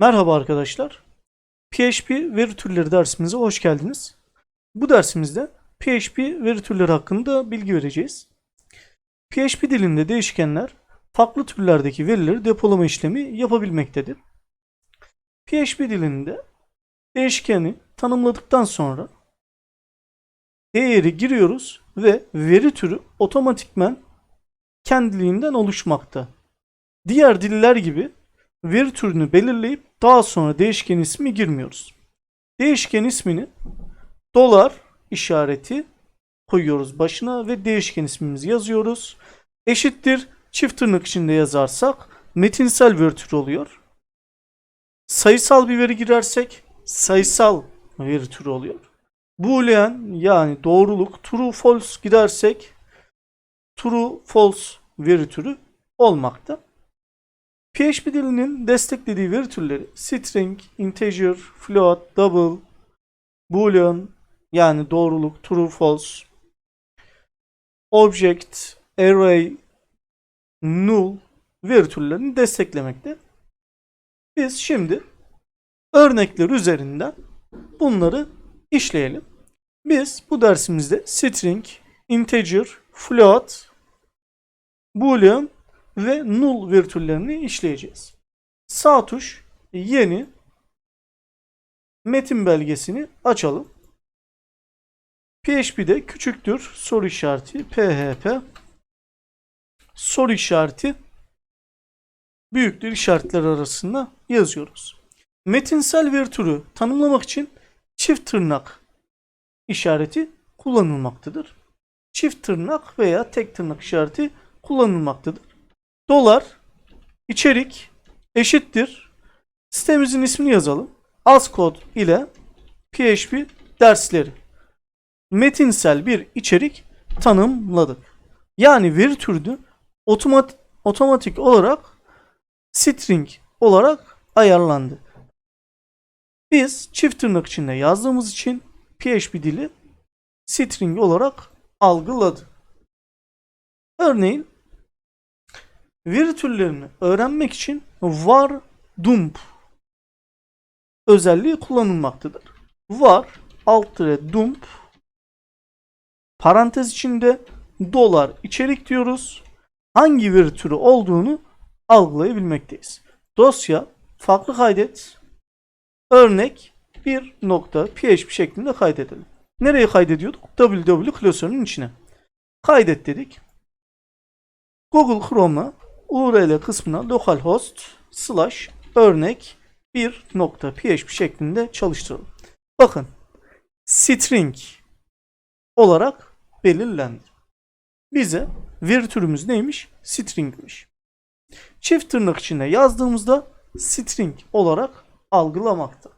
Merhaba arkadaşlar. PHP veri türleri dersimize hoş geldiniz. Bu dersimizde PHP veri türleri hakkında bilgi vereceğiz. PHP dilinde değişkenler farklı türlerdeki verileri depolama işlemi yapabilmektedir. PHP dilinde değişkeni tanımladıktan sonra değeri giriyoruz ve veri türü otomatikmen kendiliğinden oluşmakta. Diğer diller gibi veri türünü belirleyip daha sonra değişken ismi girmiyoruz. Değişken ismini dolar işareti koyuyoruz başına ve değişken ismimizi yazıyoruz. Eşittir çift tırnak içinde yazarsak metinsel veri türü oluyor. Sayısal bir veri girersek sayısal veri türü oluyor. Boolean yani doğruluk true false gidersek true false veri türü olmakta. PHP dilinin desteklediği veri türleri string, integer, float, double, boolean yani doğruluk, true, false, object, array, null veri türlerini desteklemekte. Biz şimdi örnekler üzerinden bunları işleyelim. Biz bu dersimizde string, integer, float, boolean ve null veri türlerini işleyeceğiz. Sağ tuş yeni metin belgesini açalım. PHP'de küçüktür soru işareti PHP soru işareti büyüktür işaretler arasında yazıyoruz. Metinsel veri türü tanımlamak için çift tırnak işareti kullanılmaktadır. Çift tırnak veya tek tırnak işareti kullanılmaktadır. Dolar içerik eşittir. Sitemizin ismini yazalım. Az kod ile PHP dersleri. Metinsel bir içerik tanımladık. Yani veri türünü otomat otomatik olarak string olarak ayarlandı. Biz çift tırnak içinde yazdığımız için PHP dili string olarak algıladı. Örneğin Veri türlerini öğrenmek için var dump özelliği kullanılmaktadır. Var alt dump parantez içinde dolar içerik diyoruz. Hangi veri türü olduğunu algılayabilmekteyiz. Dosya farklı kaydet örnek bir nokta php şeklinde kaydedelim. Nereye kaydediyorduk? www klasörünün içine. Kaydet dedik. Google Chrome'a URL kısmına localhost slash örnek 1.php şeklinde çalıştıralım. Bakın string olarak belirlendi. Bize veri türümüz neymiş? String'miş. Çift tırnak içinde yazdığımızda string olarak algılamakta.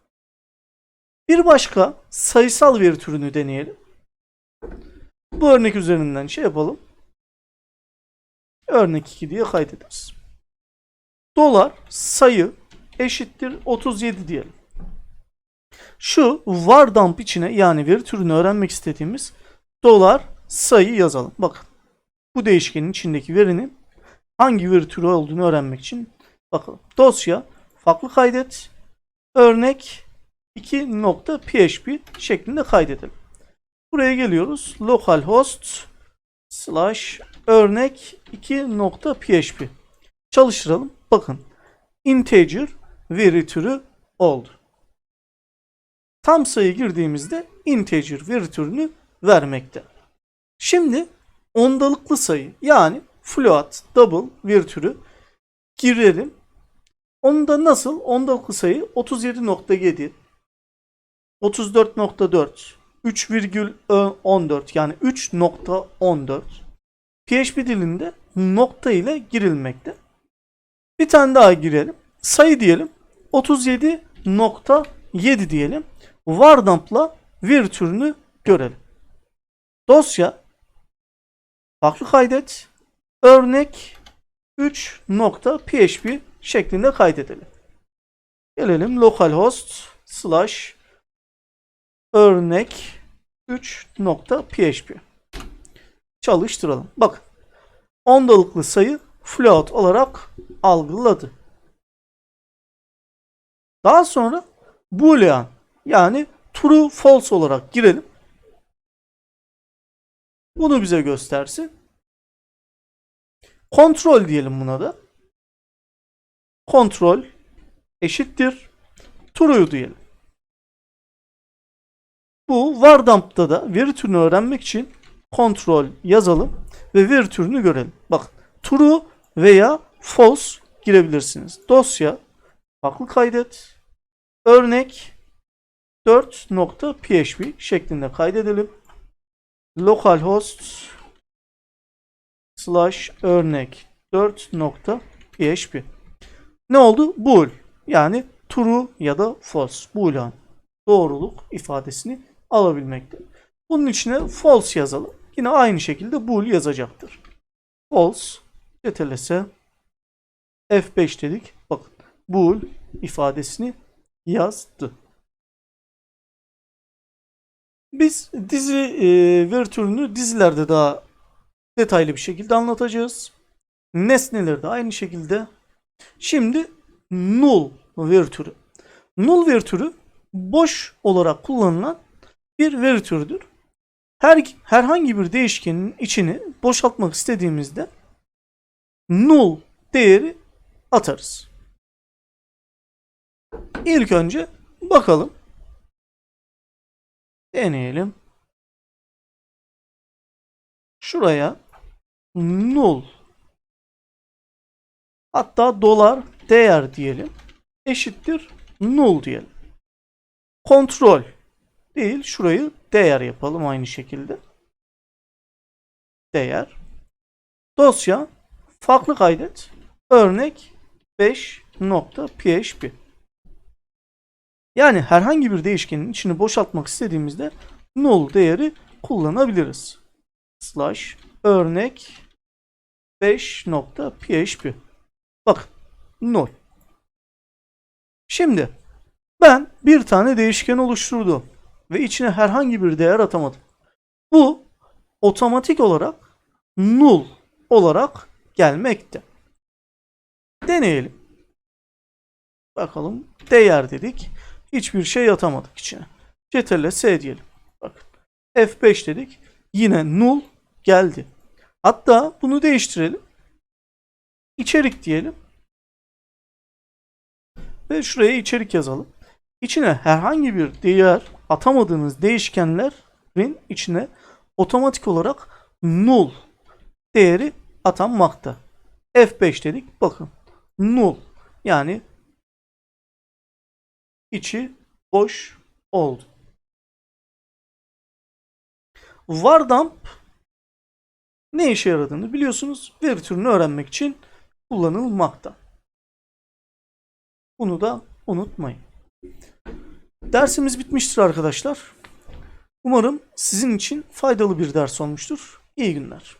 Bir başka sayısal veri türünü deneyelim. Bu örnek üzerinden şey yapalım. Örnek 2 diye kaydederiz. Dolar sayı eşittir 37 diyelim. Şu var dump içine yani veri türünü öğrenmek istediğimiz dolar sayı yazalım. Bakın bu değişkenin içindeki verinin hangi veri türü olduğunu öğrenmek için bakalım. Dosya farklı kaydet örnek 2.php şeklinde kaydedelim. Buraya geliyoruz. Localhost slash örnek 2.php çalıştıralım. Bakın integer veri türü oldu. Tam sayı girdiğimizde integer veri türünü vermekte. Şimdi ondalıklı sayı yani float, double veri türü girelim. Onda nasıl? Ondalıklı sayı 37.7 34.4 3,14 yani 3.14 PHP dilinde nokta ile girilmekte. Bir tane daha girelim. Sayı diyelim. 37.7 diyelim. Vardamp'la vir türünü görelim. Dosya farklı kaydet örnek 3.php şeklinde kaydedelim. Gelelim localhost slash örnek 3.php çalıştıralım. Bakın ondalıklı sayı float olarak algıladı. Daha sonra boolean yani true false olarak girelim. Bunu bize göstersin. Kontrol diyelim buna da. Kontrol eşittir true diyelim. Bu vardamp'ta da veri türünü öğrenmek için kontrol yazalım ve veri türünü görelim. Bak true veya false girebilirsiniz. Dosya farklı kaydet örnek 4.php şeklinde kaydedelim. Localhost slash örnek 4.php ne oldu? Bool yani true ya da false boolean doğruluk ifadesini alabilmekte. Bunun içine false yazalım. Yine aynı şekilde bool yazacaktır. False ctrls F5 dedik. Bakın bool ifadesini yazdı. Biz dizi e, veri türünü dizilerde daha detaylı bir şekilde anlatacağız. Nesneleri de aynı şekilde. Şimdi null veri türü. Null veri türü boş olarak kullanılan bir veri türüdür. Her herhangi bir değişkenin içini boşaltmak istediğimizde null değeri atarız. İlk önce bakalım. Deneyelim. Şuraya null hatta dolar değer diyelim. Eşittir null diyelim. Kontrol değil şurayı değer yapalım aynı şekilde. Değer. Dosya farklı kaydet. Örnek 5.php. Yani herhangi bir değişkenin içini boşaltmak istediğimizde null değeri kullanabiliriz. Slash örnek 5.php. Bakın null. Şimdi ben bir tane değişken oluşturdum ve içine herhangi bir değer atamadım. Bu otomatik olarak null olarak gelmekte. Deneyelim. Bakalım değer dedik. Hiçbir şey atamadık içine. Ctrl S diyelim. Bakın. F5 dedik. Yine null geldi. Hatta bunu değiştirelim. İçerik diyelim. Ve şuraya içerik yazalım. İçine herhangi bir değer atamadığınız değişkenlerin içine otomatik olarak null değeri atanmakta. F5 dedik. Bakın. Null. Yani içi boş oldu. Vardamp ne işe yaradığını biliyorsunuz. Veri türünü öğrenmek için kullanılmakta. Bunu da unutmayın. Dersimiz bitmiştir arkadaşlar. Umarım sizin için faydalı bir ders olmuştur. İyi günler.